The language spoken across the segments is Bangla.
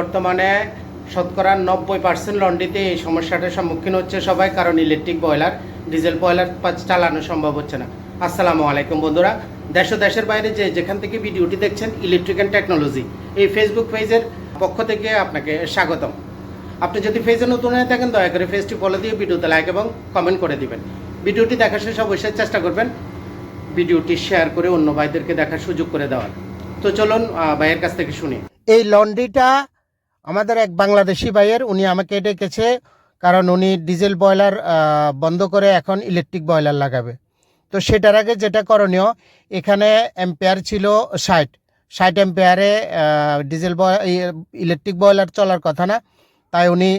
বর্তমানে শতকরা নব্বই পার্সেন্ট লন্ড্রিতে এই সমস্যাটার সম্মুখীন হচ্ছে সবাই, কারণ ইলেকট্রিক বয়লার ডিজেল বয়লার চালানো সম্ভব হচ্ছে না। আসসালামু আলাইকুম বন্ধুরা। দেশ দেশের বাইরে যে যেখান থেকে ভিডিওটি দেখছেন ইলেকট্রিক অ্যান্ড টেকনোলজি এই ফেসবুক পেজের পক্ষ থেকে আপনাকে স্বাগতম। আপনি যদি পেজে নতুন হয়ে থাকেন, দয়া করে পেজটি ফলো দিয়ে ভিডিওতে লাইক এবং কমেন্ট করে দিবেন। ভিডিওটি দেখার শেষে অবশ্যই চেষ্টা করবেন ভিডিওটি শেয়ার করে অন্য ভাইদেরকে দেখার সুযোগ করে দেওয়ার। তো চলুন ভাইয়ের কাছ থেকে শুনি। এই লন্ড্রিটা আমাদের এক বাংলাদেশি ভাইয়ের, উনি আমাকে ডেকেছে কারণ উনি ডিজেল বয়লার বন্ধ করে এখন ইলেকট্রিক বয়লার লাগাবে। তো সেটার আগে যেটা করণীয়, এখানে এম্পেয়ার ছিল ষাট। ষাট এম্পেয়ারে ডিজেল ইলেকট্রিক বয়লার চলার কথা না। তাই উনি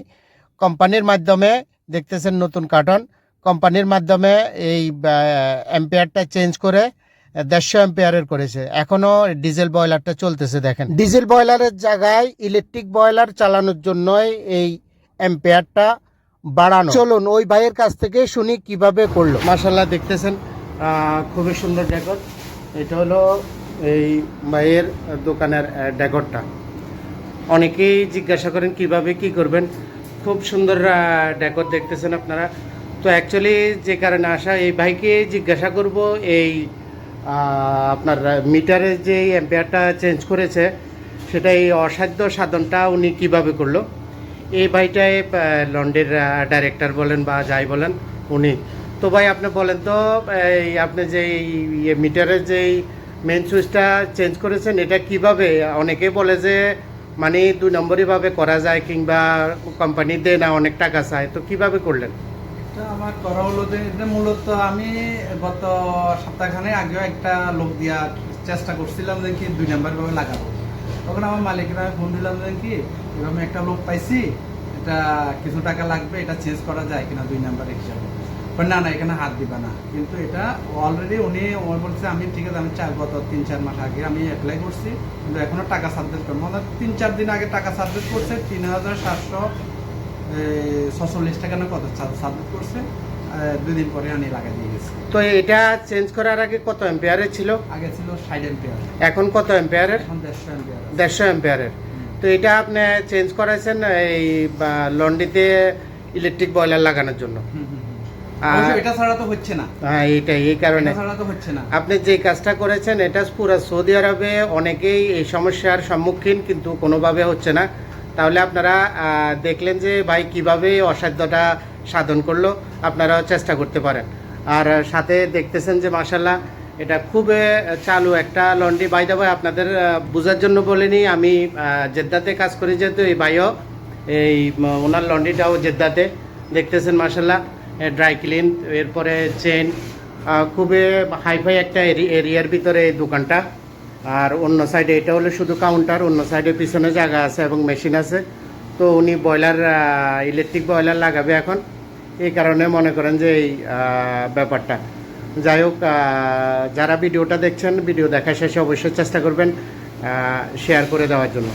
কোম্পানির মাধ্যমে, দেখতেছেন নতুন কার্টন, কোম্পানির মাধ্যমে এই এম্পেয়ারটা চেঞ্জ করে দেড়শো এম্পেয়ারের করেছে। এখনও ডিজেল বয়লারটা চলতেছে দেখেন। ডিজেল বয়লারের জায়গায় ইলেকট্রিক বয়লার চালানোর জন্যই এই এম্পেয়ারটা বাড়ানো। চলুন ওই ভাইয়ের কাছ থেকে শুনি কীভাবে করল। মার্শাল্লাহ দেখতেছেন খুবই সুন্দর ডেকর। এটা হলো এই ভাইয়ের দোকানের ডেকরটা। অনেকেই জিজ্ঞাসা করেন কীভাবে কি করবেন? খুব সুন্দর ডেকর দেখতেছেন আপনারা। তো অ্যাকচুয়ালি যে কারণে আসা এই ভাইকে জিজ্ঞাসা করব এই আপনার মিটারের যে এম্পেয়ারটা চেঞ্জ করেছে, সেটা এই অসাধ্য সাধনটা উনি কীভাবে করল? এই ভাইটাই লন্ডের ডাইরেক্টর বলেন বা যাই বলেন উনি। তো ভাই, আপনি বলেন তো, এই আপনি যে ইয়ে মিটারের যে মেন সুইচটা চেঞ্জ করেছেন, এটা কীভাবে? অনেকে বলে যে মানে দুই নম্বরইভাবে করা যায় কিংবা কোম্পানি দেয় না, অনেক টাকা চায়। তো কীভাবে করলেন? আমার করা হলো যে এটা মূলত আমি গত সপ্তাহখানে আগেও একটা লোক দিয়া চেষ্টা করছিলাম যে কি দুই নাম্বার ভাবে লাগাবো। তখন আমার মালিকরা ফোন দিলাম যে কি এরকম একটা লোক পাইছি, এটা কিছু টাকা লাগবে, এটা চেঞ্জ করা যায় কিনা দুই নাম্বার হিসাবে না না, এখানে হাত দিবা না। কিন্তু এটা অলরেডি উনি ওর বলছে, আমি ঠিক আছে, আমি চার গত তিন, চার মাস আগে আমি অ্যাপ্লাই করছি, কিন্তু এখনও টাকা সাবমিট করব মানে তিন, চার দিন আগে টাকা সাবমিট করছে, তিন হাজার সাতশো ছচল্লিশ টাকা না কত সাবমিট করছে? আহ, দুই দিন পরে লাগাই দিয়ে গেছি। তো এটা চেঞ্জ করার আগে কত এম্পেয়ারের ছিল? আগে ছিল ষাট এম্পিয়ার এখন কত এম্পেয়ারের এখন দেড়শো এম্পিয়ার দেড়শো এম্পেয়ারের তো এটা আপনি চেঞ্জ করাইছেন এই বা, লন্ড্রিতে ইলেকট্রিক বয়লার লাগানোর জন্য? এটা ছাড়া তো হচ্ছে না। হ্যাঁ এই কারণে। ছাড়া তো হচ্ছে না। আপনি যে কাজটা করেছেন এটা পুরো সৌদি আরবে অনেকেই এই সমস্যার সম্মুখীন কিন্তু কোনোভাবে হচ্ছে না। তাহলে আপনারা দেখলেন যে ভাই কীভাবে অসাধ্যটা সাধন করল, আপনারাও চেষ্টা করতে পারেন। আর সাথে দেখতেছেন যে মাসাল্লাহ এটা খুব চালু একটা লন্ড্রি বাই ভাই আপনাদের বোঝার জন্য বলিনি আমি জেদ্দাতে কাজ করি যেহেতু, এই ভাইও, এই ওনার লন্ড্রিটাও জেদ্দাতে। দেখতেছেন মাসাল্লাহ ড্রাই ক্লিন এরপরে চেন খুবই হাইফাই একটা এরি- এরিয়ার ভিতরে এই দোকানটা। আর অন্য সাইডে এটা হলো শুধু কাউন্টার অন্য সাইডে পিছনে জায়গা আছে এবং মেশিন আছে। তো উনি ব্রয়লার ইলেকট্রিক বয়লার লাগাবে এখন। এই কারণে মনে করেন যে এই ব্যাপারটা। যাই হোক যারা ভিডিওটা দেখছেন, ভিডিও দেখা শেষে অবশ্যই চেষ্টা করবেন শেয়ার করে দেওয়ার জন্য।